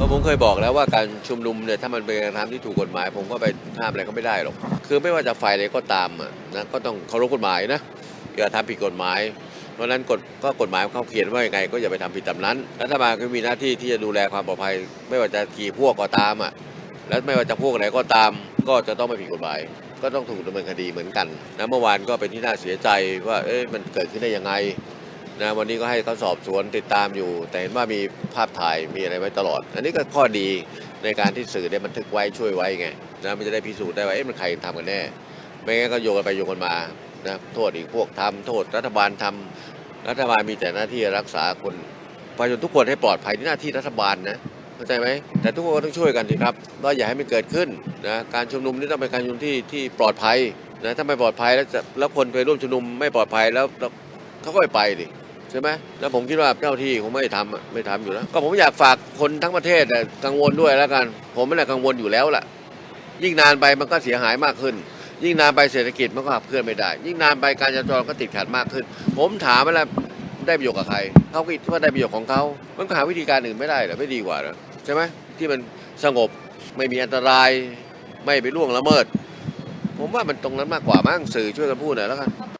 ผมเคยบอกแล้วว่าการชุมนุมเนี่ยถ้ามันเป็นการทำที่ถูกกฎหมาย ผมก็ไปห้ามอะไรก็ไม่ได้หรอกคือไม่ว่าจะฝ่ายใดก็ตามอะนะก็ต้องเคารพกฎหมายนะอย่าทำผิดกฎหมาย เพราะนั้นกฎก็กฎหมายเขาเขียนว่ายังไง ก็อย่าไปทำผิดตามนั้นรัฐบาลก็มีหน้าที่ที่จะดูแลความปลอดภัย ไม่ว่าจะขี่พวกก็ตามอะแล้วไม่ว่าจะพวกไหนก็ตาม ก็จะต้องไม่ผิดกฎหมาย ก็ต้องถูกดำเนินคดีเหมือนกันนะเมื่อวานก็เป็นที่น่าเสียใจว่าเอ๊ะมันเกิดขึ้นได้ยังไง นะวันนี้ก็ให้เขาสอบสวนติดตามอยู่ แต่เห็นว่ามีภาพถ่ายมีอะไรไว้ตลอด อันนี้ก็ข้อดีในการที่สื่อได้บันทึกไว้ช่วยไว้ไงนะมันจะได้พิสูจน์ได้ว่าเอ๊ะมันใครทำกันแน่ ไม่งั้นก็โยงกันไปโยงกันมานะโทษอีกพวกทำโทษรัฐบาลทำรัฐบาลมีแต่หน้าที่รักษาคนประชาชนทุกคนให้ปลอดภัยที่หน้าที่รัฐบาลนะเข้าใจไหมแต่ทุกคนก็ต้องช่วยกันสิครับว่าอย่าให้มันเกิดขึ้นนะการชุมนุมนี่ต้องเป็นการชุมนุมที่ที่ปลอดภัยนะถ้าไม่ปลอดภัยแล้วจะแล้วคนไปร่วมชุมนุมไม่ปลอดภัยแล้วเขาก็ไม่ไปดิ ใช่ไหมแล้วผมคิดว่าเจ้าที่คงไม่ทำไม่ทำอยู่แล้ว ก็ผมอยากฝากคนทั้งประเทศกังวลด้วยแล้วกัน ผมไม่ได้กังวลอยู่แล้วล่ะ ยิ่งนานไปมันก็เสียหายมากขึ้น ยิ่งนานไปเศรษฐกิจมันก็ขับเคลื่อนไม่ได้ ยิ่งนานไปการจราจรก็ติดขัดมากขึ้น ผมถามว่าแล้วได้ประโยชน์กับใครเขาคิดว่าได้ประโยชน์ของเขามันหาวิธีการอื่นไม่ได้หรอไม่ดีกว่าหรอใช่ไหมที่มันสงบไม่มีอันตรายไม่ไปล่วงละเมิด ผมว่ามันตรงนั้นมากกว่ามั้งสื่อช่วยกันพูดหน่อยแล้วกัน